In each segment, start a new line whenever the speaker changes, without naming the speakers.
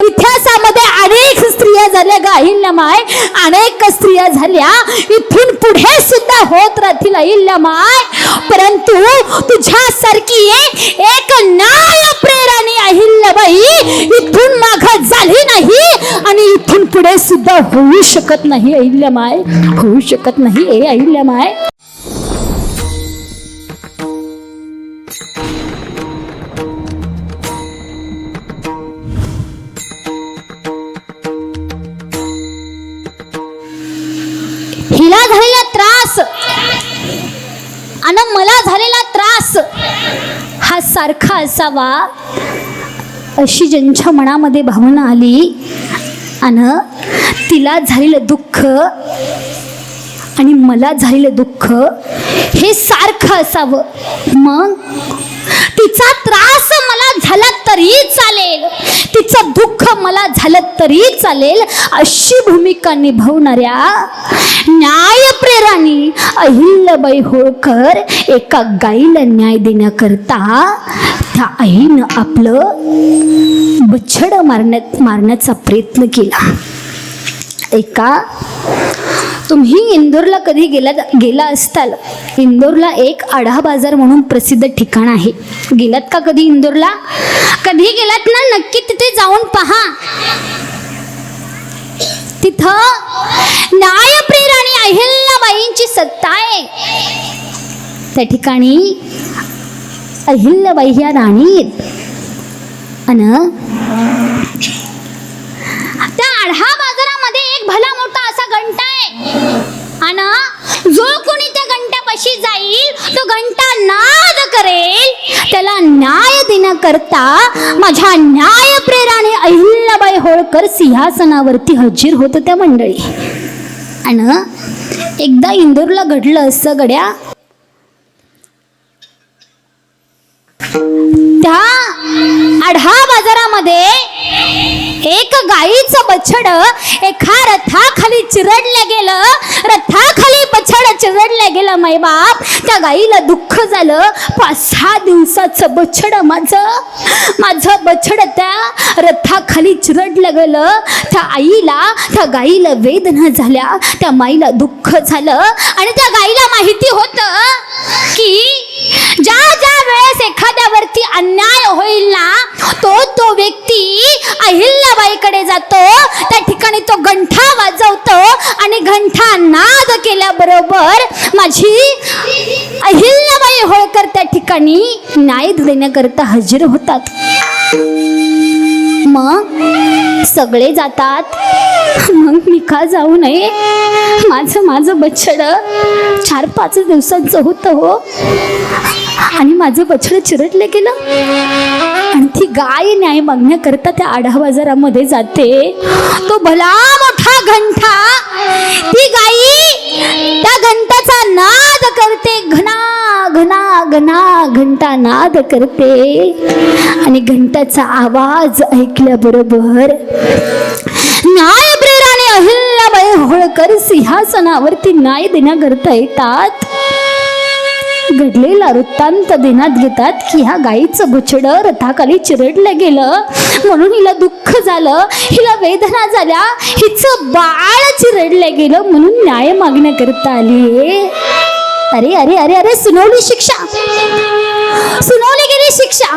इतिहासामध्ये अनेक स्त्रिया झाल्या गाहिल्या माय अनेक स्त्रिया झाल्या. इथून पुढे सुद्धा होत राहतील अहिल्यामाय परंतु तुझ्यासारखी एक एक प्रेराने प्रेरणी अहिल्याबाई इथून माग झाली नाही आणि इथून पुढे सुद्धा होऊ शकत नाही अहिल्यामाय होऊ शकत नाही ए अहिल्यामाय आणि मला झालेला त्रास हा सारखा असावा अशी ज्यांच्या मनामध्ये भावना आली आणि तिला झालेलं दुःख आणि मला झालेलं दुःख हे सारखं असावं. मग तिचा त्रास मला झाला तरी चालेल. तिचं दुःख मला झालं तरी चालेल अशी भूमिका निभावणाऱ्या न्यायप्रेराणी अहिल्याबाई होळकर एका गाईला न्याय देण्याकरता त्या आईनं आपलं बछड मारण्यात मारण्याचा प्रयत्न केला. एका तुम्ही इंदोरला कधी गेला गेला असताल? इंदोरला एक आढा बाजार म्हणून प्रसिद्ध ठिकाण आहे. गेलात का कधी इंदोरला? कधी गेलात ना नक्की तिथे जाऊन पहा. तिथं न्यायप्रिय आणि अहिल्याबाईंची सत्ता आहे. त्या ठिकाणी अहिल्याबाई ह्या राणी आहेत. अन त्या आढा बाजार एक भला मोठा असा घंटा आहे आणि जो कोणी त्या घंट्यापाशी जाईल तो घंटा नाद करेल. त्याला न्याय देण्याकरता माझ्या न्याय प्रेराने अहिल्याबाई होळकर सिंहासनावरती हजीर होत त्या मंडळी. आणि एकदा इंदूरला घडलं असं गड्या. त्या आढा बाजारामध्ये एक गाईचं बछड एका रथाखाली चिरडलं गेलं. रथाखाली बाप त्या गाईला दुःख झालं. पाच सहा दिवसाचं बछड माझं. माझं बछड त्या रथाखाली चिरडलं गेलं त्या आईला त्या गाईला वेदना झाल्या. त्या माईला दुःख झालं. आणि त्या गाईला माहिती होतं की ज्या ज्या वेळेस एखाद्यावरती अन्याय होईल ना तो तो व्यक्ती अहिल्याबाईकडे जातो. त्या ठिकाणी तो घंटा वाजवतो आणि घंटा नाद केल्याबरोबर माझी अहिल्याबाई होळकर त्या ठिकाणी न्याय देण्याकरता हजर होतात. मग सगळे जातात. मग मी का जाऊ नये? माझं माझं बछड चार पाच दिवसांचं होतं हो. आणि माझं बछडं चिरटलं गेलं. आणि ती गाय न्याय मागण्याकरता त्या आढा बाजारामध्ये जाते. तो भला मोठा घंटा ती गाई त्या घंटाचा नाद करते. घना घना घना घंटा नाद करते. आणि घंटाचा आवाज ऐकल्याबरोबर न्याय प्रेराने अहिल्याबाई होळकर सिंहासनावरती न्याय देण्याकरता येतात. घडलेला वृत्तांत देण्यात घेतात की ह्या गाईचं बछड रथाखाली चिरडलं गेलं. म्हणून हिला दुःख झालं हिला वेदना झाल्या हिचं बाळ चिरडलं गेलं म्हणून न्याय मागण्याकरता आली. अरे अरे अरे अरे सुनावली शिक्षा. सुनावली गेली शिक्षा.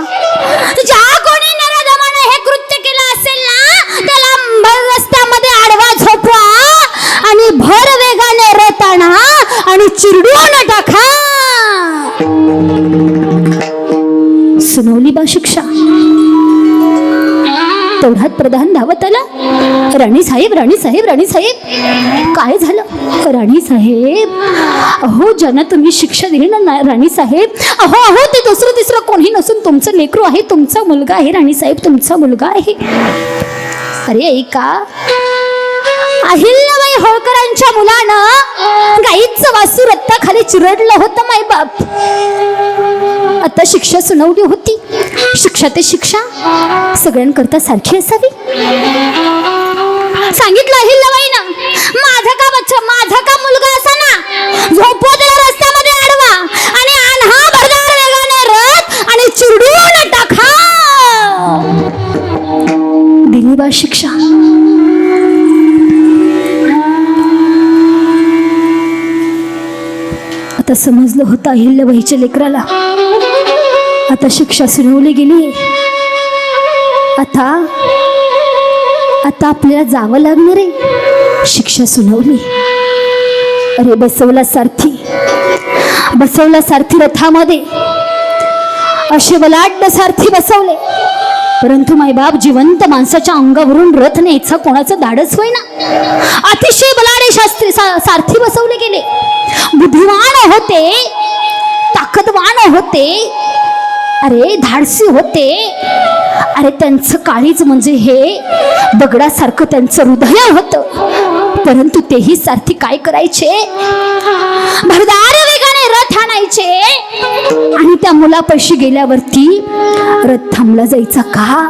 ज्या कोणी नराधमानं हे कृत्य केलं असेल ना त्याला भर रस्त्यामध्ये आडवा झोपवा आणि भर वेगाने रथ आणि चिरडून टाका. सुनवली बा शिक्षा. तेवढ्यात प्रधान धावत आला. राणी साहेब राणी साहेब राणी साहेब. काय झालं? राणी साहेब अहो ज्यांना तुम्ही शिक्षा दिली ना ना- राणी साहेब. अहो अहो ते दुसरं तिसरं कोणी नसून तुमचं लेकरू आहे तुमचा मुलगा आहे राणी साहेब तुमचा मुलगा आहे. अरे ऐका. अहिल्याबाई होळकरांच्या मुलानं गाईचं वासू रत्ताखाली चिरडलं होतं माय बाप. आता शिक्षा सुनावली होती. शिक्षा ते शिक्षा सगळ्यांकरता सारखी असावी. सांगितलं अहिल्याबाईनं माझा का बच्चा माझा का मुलगा असा ना झोपू त्याला रस्त्यामध्ये अडवा आणि आणहा भरदार वेगाने रथ आणि चिरडून टाका. दिली बा शिक्षा. आता समजलं होतं अहिल्याबाईच्या लेकराला. आता शिक्षा सुनावली गेली. आता आता आपल्याला जावं लागणार आहे. शिक्षा सुनावली. अरे बसवला सारथी बसवला सारथी रथामध्ये असे बलाढ्य सारथी बसवले. परंतु मायबाप जिवंत माणसाच्या अंगावरून रथ न्यायचा कोणाचं धाडस होईना. अतिशय बलाढ्य शास्त्री सा- सारथी बसवले गेले. बुद्धिवान होते ताकदवान होते अरे धाडसी होते अरे त्यांचं काळीज म्हणजे हे दगडासारखं त्यांचं हृदय होतं. परंतु तेही सारथी काय करायचे? भरदार वेगाने रथ आणायचे. आणि त्या मुलापाशी गेल्यावरती रथ थांबला जायचा का?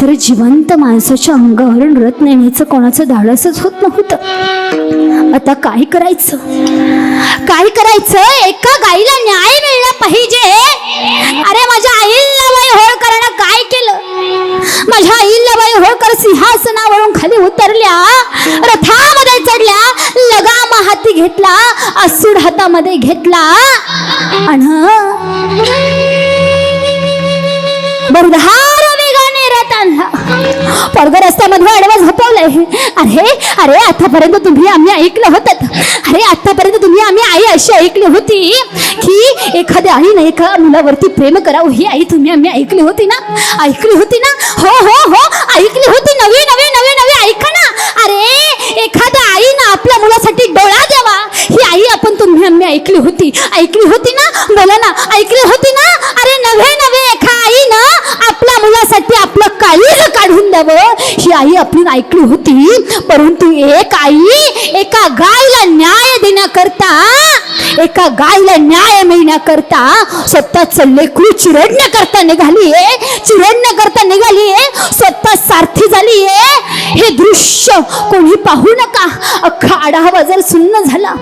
तर जिवंत माणसाच्या अंगावरून रथ नेण्याचं कोणाचं धाडसच होत नव्हतं. आता काय करायचं? काय करायचं? एका गाईला न्याय मिळला पाहिजे. अरे माझ्या आईला बाई होळकरनं काय केलं? माझ्या आईला बाई होळकर सिंहासनावरून खाली उतरल्या रथामध्ये चढल्या लगाम हाती घेतला असूड हातामध्ये घेतला. आणि बरधार वेगाने रथ आणला पडग रस्त्यामध्ये आडवा अरे अरे आतापर्यंत तुम्ही आम्ही ऐकलं होतं. अरे आतापर्यंत तुम्ही आम्ही आई अशी ऐकली होती की एखाद्या आईने एका मुलावरती प्रेम करावं ही आई तुम्ही आम्ही ऐकली होती ना? ऐकली होती ना? हो हो हो ऐकली होती. नवी नवी नवी नवी ऐका ना. अरे एखाद्या आईनं आपल्या मुलासाठी डोळा द्यावा. ही आई आपण तुम्ही आम्ही ऐकली होती. ऐकली होती ना? बोला ना. ऐकली होती ना? अरे नवे नवे एका आईनं आपल्या मुलासाठी आपलं काही काढून ही आई आपली ऐकली होती. परंतु एक आई एका गायला न्याय देण्याकरता एका गायला न्याय मिळण्याकरता स्वतःच लेकरू चिरडण्याकरता निघालीये चिरडण्याकरता निघालीये स्वतः सारथी झालीये हे दृश्य कोणी पाहू नका. अख्खा आढावा बाजार सुन्न झाला.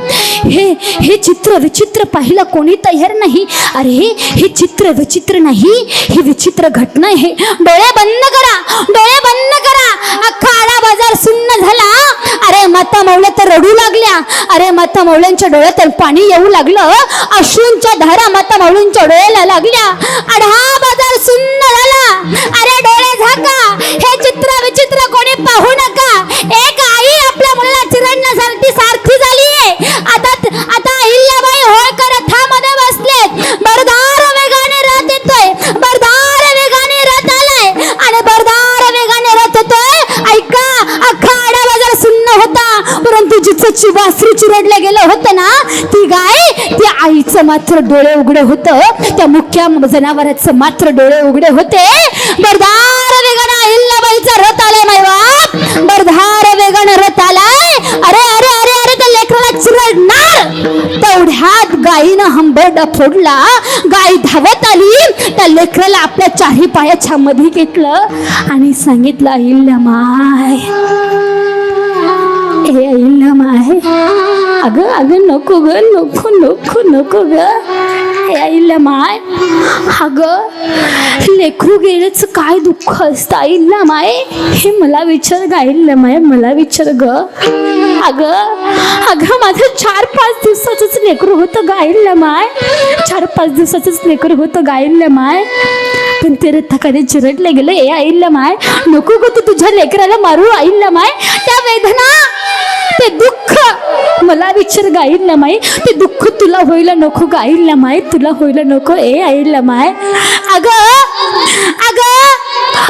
हे हे चित्र विचित्र पाहिलं कोणी तयार नाही. अरे हे चित्र विचित्र नाही. ही विचित्र घटना आहे. डोळे बंद करा. डोळे बंद करा. अख्खा आडा बाजार सुन्न झाला. अरे माता मौल्या तर रडू लागल्या. अरे माता मौल्यांच्या डोळ्यात पाणी येऊ लागलं. अश्रूंच्या धारा माता मौलींच्या डोळ्याला लागल्या. आढा बाजार सुन्न झाला. त्या मात्र डोळे उघडे होतं. त्या मुख्या जनावराचं मात्र डोळे उघडे होते. बरदार वेगाने अहिल्याबाईचा रथ आलाय मायवा. बरधार वेगानं रथ आलाय. अरे अरे अरे अरे त्या लेकराला चिरडणार. तेवढ्यात गायीनं हंबरडा फोडला. गाय धावत आली. त्या लेकराला आपल्या चारी पायाच्या मध्ये घेतलं आणि सांगितलं अहिल्या माय हे अहिल्या माय अगं अगं नको ग नको नको नको ग. हे आईला माय. अगं लेखू गेल्याचं काय दुःख असतं आईला माय? हे मला विचार ग आईला माय मला विचार ग. अगं अगं माझं चार पाच दिवसाचंच लेकरू होतं गायल माय. चार पाच दिवसाचंच लेकरू होतं गायला माय. पण ते रथाखाली चिरडले गेलं ए आईला माय. नको ग तू तुझ्या लेकराला मारू आईला माय. त्या वेदना! ते दुःख. मला विचार गाईल ना माई ते दुःख तुला होईला नको गाईल ना माय तुला होईला नको ए आईल ना माय अग अग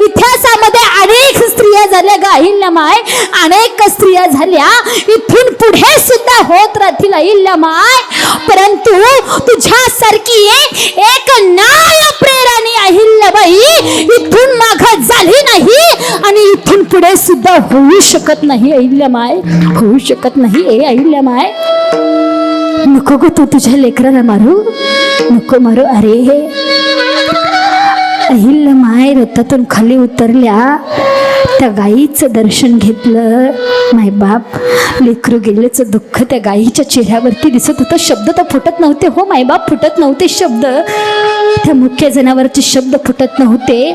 इतिहासामध्ये अनेक स्त्रिया झाल्या गाईल ना माय अनेक स्त्रिया झाल्या इथून पुढे सुद्धा होत राहतील आईल ना माय परंतु तुझ्यासारखी एक एक प्रेरणी प्रेरणी अहिल्याबाई इथून माघ झाली नाही. आणि इथून पुढे सुद्धा होऊ शकत नाही अहिल्या माय. होऊ शकत नाही ए अहिल्या माय. नको गो तू तुझ्या लेकराला मारू. नको मारू अरे. हे अहिल्य माय रथातून खाली उतरल्या. त्या गाईचं दर्शन घेतलं. माय बाप लेकरू गेल्याचं दुःख त्या गाईच्या चेहऱ्यावरती दिसत होतं. शब्द तर फुटत नव्हते हो मायबाप फुटत नव्हते शब्द. त्या मुख्य जनावरचे शब्द फुटत नव्हते.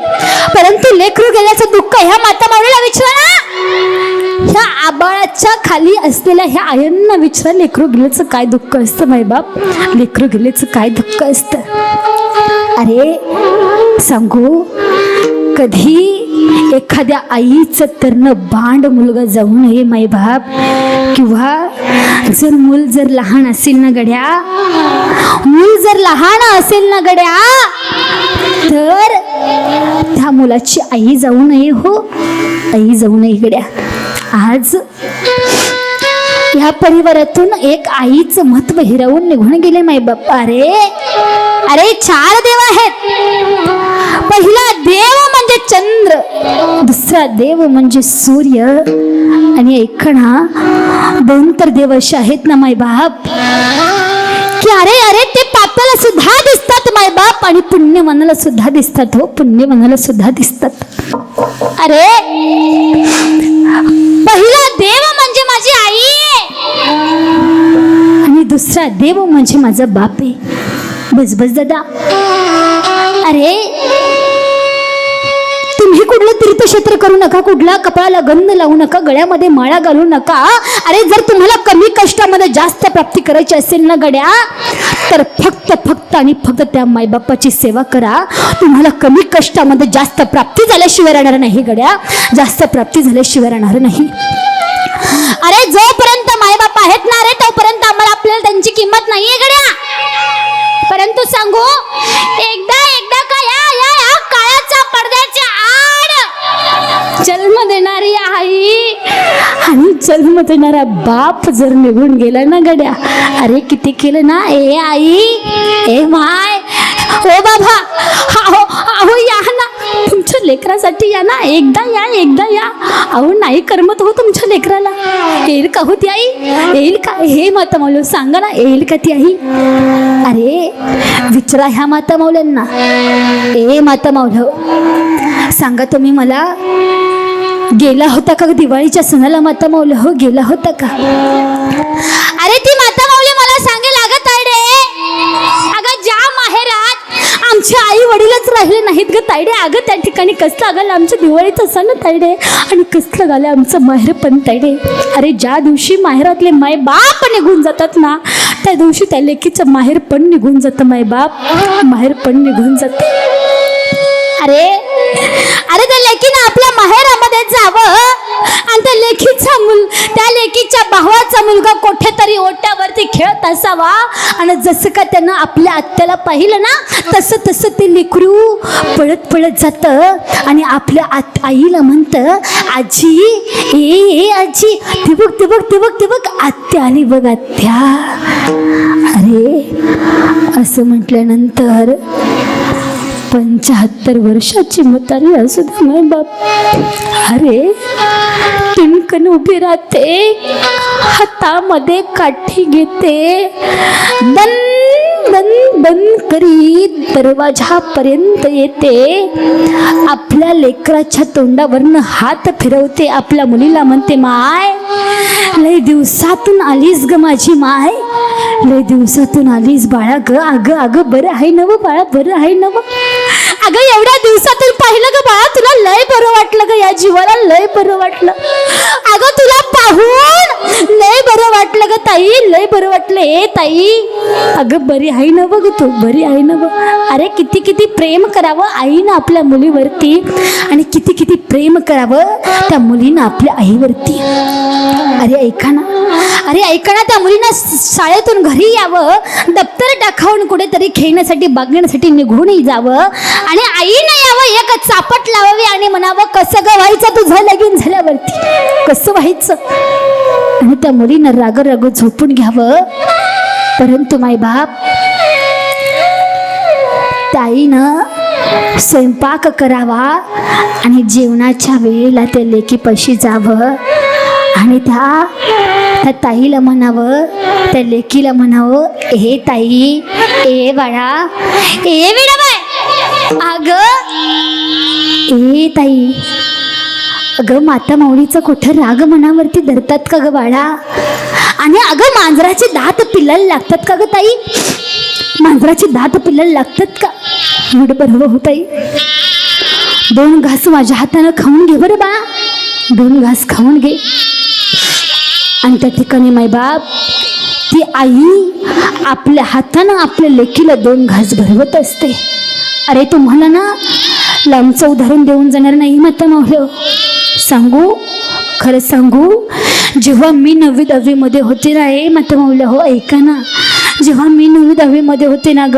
परंतु लेकरू गेल्याचं दुःख ह्या माता मावळीला विचारा. ह्या आबाळाच्या खाली असलेल्या ह्या आयांना विचार लेकरू गेल्याचं काय दुःख असतं मायबाप लेकरू गेल्याचं काय दुःख असतं? अरे सांगू? कधी एखाद्या आईचं तरण बांड मुलगा जाऊ नये मायबाप किंवा जर मूल जर लहान असेल ना गड्या? मूल जर लहान असेल ना गड्या? तर त्या मुलाची आई जाऊ नये हो. आई जाऊ नये गड्या. आज या परिवारातून एक आईचं महत्त्व हिरावून निघून गेले माय बाप्पा अरे अरे चार देव आहेत. पहिला देव म्हणजे चंद्र दुसरा देव म्हणजे सूर्य आणि ऐकणा दोन तर देव असे आहेत ना माय बाप. की अरे अरे ते पापाला सुद्धा दिसतात माय बाप आणि पुण्य मनाला सुद्धा दिसतात हो पुण्य मनाला सुद्धा दिसतात. अरे! पहिला देव म्हणजे माझी आई. आहे आणि दुसरा देव म्हणजे माझा बाप. आहे बस बस दादा. अरे! तुम्ही कुठलं तीर्थक्षेत्र करू नका कुठला कपाळाला गंध लावू नका गळ्यामध्ये माळा घालू नका. अरे जर तुम्हाला कमी कष्टामध्ये जास्त प्राप्ती करायची असेल ना गड्या तर फक्त फक्त आणि फक्त त्या मायबापाची सेवा करा. तुम्हाला कमी कष्टामध्ये जास्त प्राप्ती झाल्याशिवाय राहणार नाही गड्या. जास्त प्राप्ती झाल्याशिवाय राहणार नाही. अरे जोपर्यंत मायबाप आहेत ना रे तोपर्यंत आम्हाला आपल्याला त्यांची किंमत नाहीये गड्या. परंतु सांगू एकदा एकदा का या या या काळाच्या पडद्याच्या आड. जन्म देणार जन्म देणारा बाप जर निघून गेला ना गड्या अरे किती केलं ना? ए आई ए माय ओ बाबा अहो अहो या ना. तुमच्या लेकरासाठी या ना. एकदा या एकदा या. अहो नाही करमत हो तुमच्या लेकराला. येईल का हो ती आई? येईल का? हे माता माऊली सांगा ना येईल का ती आई? अरे विचारा ह्या माता माऊल्यांना. ए माता माऊल सांगा तुम्ही मला गेला होता का दिवाळीच्या सणाला? माता माऊली हो गेला होता का? अरे ती माता माऊली मला सांगेल अगं तायडे अगं ज्या माहेरात आमचे आई वडीलच राहिले नाहीत ग तायडे. अगं त्या ठिकाणी कसलं आगाला आमच्या दिवाळीचं सण तायडे? आणि कसलं झालं आमचं माहेर पण तायडे? अरे ज्या दिवशी माहेरातले माय बाप निघून जातात ना त्या दिवशी त्या लेकीचं माहेर पण निघून जातं माय बाप. माहेर पण निघून जातं. अरे अरे त्या लेकीनं आपल्या यावं आणि त्या लेखीचा मुल त्या लेखीच्या भावाचा मुलगा कुठेतरी ओट्यावरती खेळत असावा. आणि जसं का त्यानं आपल्या आत्याला पाहिलं ना तसं तसं ते लेकरू पळत पळत जातं. आणि आपल्या आत आईला म्हणतं आजी ए ए आजी ते बघ ते बघ ते बघ ते बघ आत्या आली बघ आत्या. अरे असं म्हटल्यानंतर पंचाहत्तर वर्षाची म्हातारी असू दे माय बाप. अरे टिणकन उभी राहते हातामध्ये काठी घेते. दन बंद बंद करीत दरवाजापर्यंत येते. आपल्या लेकराच्या तोंडावरनं हात फिरवते. आपल्या मुलीला म्हणते माय लय दिवसातून आलीस ग माझी माय. लय दिवसातून आलीस बाळा ग. अगं अगं बरं आहे नव बाळा बरं आहे नव. अगं एवढ्या दिवसातून पाहिलं ग बाळा तुला लय बरं वाटलं ग या जीवाला लय बरं वाटलं. अगं तुला पाहून लय बरं वाटलं ग ताई लय बरं वाटलं ए ताई. अगं बरी आहे ना बघ तू बरी आहे ना बघ. अरे किती किती प्रेम करावं आईनं आपल्या मुलीवरती आणि किती किती प्रेम करावं त्या मुलीनं आपल्या आईवरती. अरे ऐका ना. अरे ऐका ना त्या मुलीनं शाळेतून घरी यावं दप्तर टाकावून कुठेतरी खेळण्यासाठी बागण्यासाठी निघूनही जावं आणि आईनं यावं एक चापट लावावी आणि म्हणावं कसं ग व्हायचं तुझं लगीन झाल्यावरती? कसं व्हायचं? आणि त्या मुलीनं राग राग झोपून घ्यावं. परंतु माय बाप. ताईनं स्वयंपाक करावा आणि जेवणाच्या वेळेला त्या लेकीपाशी जावं. आणि त्या त्या ताईला म्हणावं त्या लेकीला म्हणावं हे ताई ए बाळा ए बाय अग ए ताई अगं माता माऊलीचा कुठं राग मनावरती धरतात का ग बाळा? आणि अगं मांजराचे दात पिल्लाला लागतात का ग ताई? मांजराचे दात पिल्लाला लागतात का? एवढं बरोबर हो ताई. दोन घास माझ्या हातानं खाऊन घे बरं बा. दोन घास खाऊन घे. आणि त्या ठिकाणी मायबाप ती आई आपल्या हातानं आपल्या लेकीला दोन घास भरवत असते. अरे तुम्हाला ना लांबचं उदाहरण देऊन जाणार नाही माता मावलं सांगू? खरं सांगू? जेव्हा मी नववी दहावीमध्ये होते ना ए मात्र मावलं हो ऐका ना. जेव्हा मी नववी दहावीमध्ये होते ना ग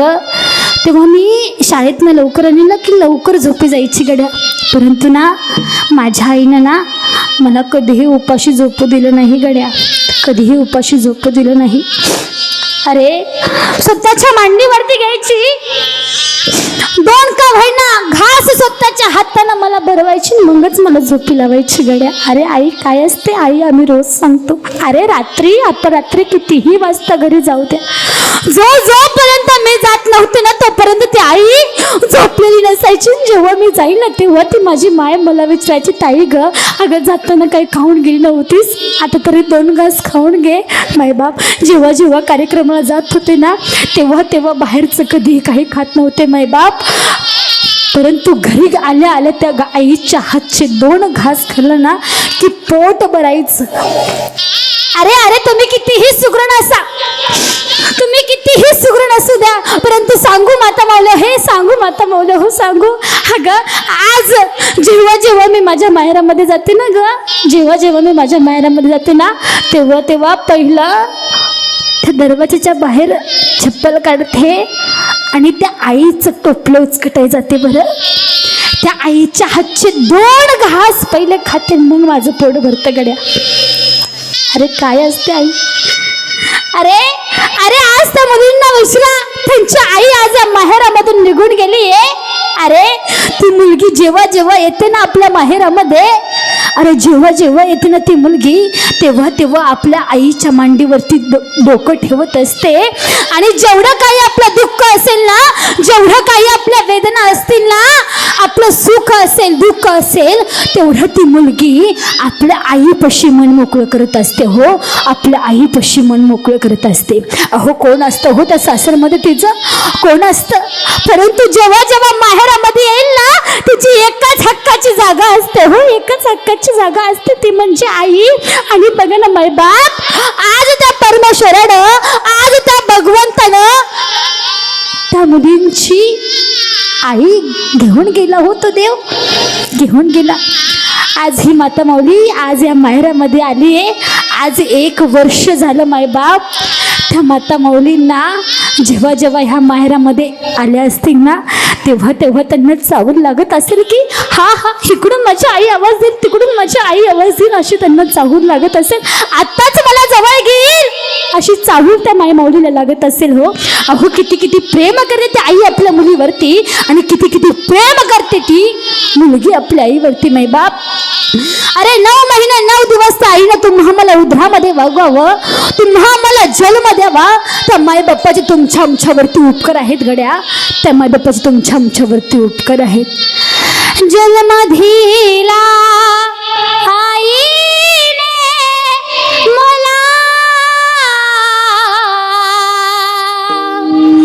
तेव्हा मी शाळेतनं लवकर आली ना की लवकर झोपी जायची गड्या. परंतु ना माझ्या आईनं ना मला कधीही उपाशी झोपू दिलं नाही गड्या. कधीही उपाशी झोपू दिलं नाही. अरे स्वतःच्या मांडीवरती घ्यायची? दोन का व्हायना? घास स्वतःच्या हातानं मला भरवायची मगच मला झोपी लावायची गड्या. अरे आई काय असते? आई आम्ही रोज सांगतो. अरे रात्री आता रात्री कितीही वाजता घरी जाऊ द्या. जो जोपर्यंत मी जात नव्हते ना तोपर्यंत ती आई झोपलेली नसायची. जेव्हा मी जाईल ना तेव्हा ती माझी माय मला विचारायची ताई ग अगं जाताना काही खाऊन गेली नव्हतीस? आता तरी दोन घास खाऊन घे मायबाप. जेव्हा जेव्हा कार्यक्रम कार्यक्रमाला जात होते ना तेव्हा तेव्हा बाहेरचं कधीही काही खात नव्हते मायबाप परंतु घरी आल्या आल्या त्या आईच्या हातचे दोन घास खाल्लं ना की पोट भरायचं. अरे अरे तुम्ही कितीही सुगरण असा. तुम्ही कितीही सुगरण असू द्या परंतु सांगू माता मावलं हे सांगू माता मावलं हो सांगू. ग आज जेव्हा जेव्हा मी माझ्या माहेरामध्ये जाते ना ग जेव्हा जेव्हा मी माझ्या माहेरामध्ये जाते ना तेव्हा तेव्हा पहिलं त्या दरवाजाच्या बाहेर चप्पल काढते आणि त्या आईचं टोपलं उचकटाय जाते बरं. त्या आईच्या हातचे दोन घास पहिले खाते मग माझं पोट भरतं गड्या. अरे काय असते आई? अरे अरे आज त्या मुलींना विसरा त्यांची आई आज या माहेरामधून निघून गेली मुलगी जेव्हा जेव्हा येते ना आपल्या माहेरामध्ये अरे जेव्हा जेव्हा येते ना ती मुलगी तेव्हा तेव्हा आपल्या आईच्या मांडीवरती डोकं ठेवत असते. आणि जेवढं काही आपलं दुःख असेल ना जेवढं काही आपल्या वेदना असतील ना आपलं सुख असेल दुःख असेल तेवढं ती मुलगी आपल्या आईपाशी मन मोकळं करत असते हो. आपल्या आईपाशी मन मोकळं करत असते. अहो कोण असतं हो त्या सासरमध्ये तिचं? कोण असतं? परंतु जेव्हा जेव्हा माहेरामध्ये येईल ना तिची एकाच हक्काची जागा असते हो. एकच हक्काची जागा असते ती म्हणजे आई. आणि बघा ना मैबाप आज त्या परमेश्वरानं आज त्या भगवंतानं त्या मुलींची आई घेऊन गेला हो तो देव. घेऊन गेला. आज ही माता माऊली आज या माहेरामध्ये आली आहे. आज एक वर्ष झालं मायबाप त्या माता माऊलींना जेव्हा जेव्हा ह्या माहेरामध्ये आल्या असतील ना तेव्हा तेव्हा त्यांना चावून लागत असेल की हा हा इकडून माझी आई आवाज देईल तिकडून माझी आई आवाज देईल अशी त्यांना चावून लागत असेल. आत्ताच मला जवळ अशी त्या माय माऊलीला लागत असेल हो. अहो किती किती प्रेम करते ती आई आपल्या मुलीवरती आणि किती किती प्रेम करते ती. मुलगी आपल्या आईवरती बाप. अरे नऊ महिने नऊ दिवस त्या आईनं तुम्हा मला उधरामध्ये वागवावं. तुम्हा मला जन्म द्यावा. त्या मायबाप्पाचे तुमच्या आमच्यावरती उपकार आहेत गड्या. त्या मायबाप्पाचे तुमच्या आमच्यावरती उपकार आहेत. जन्म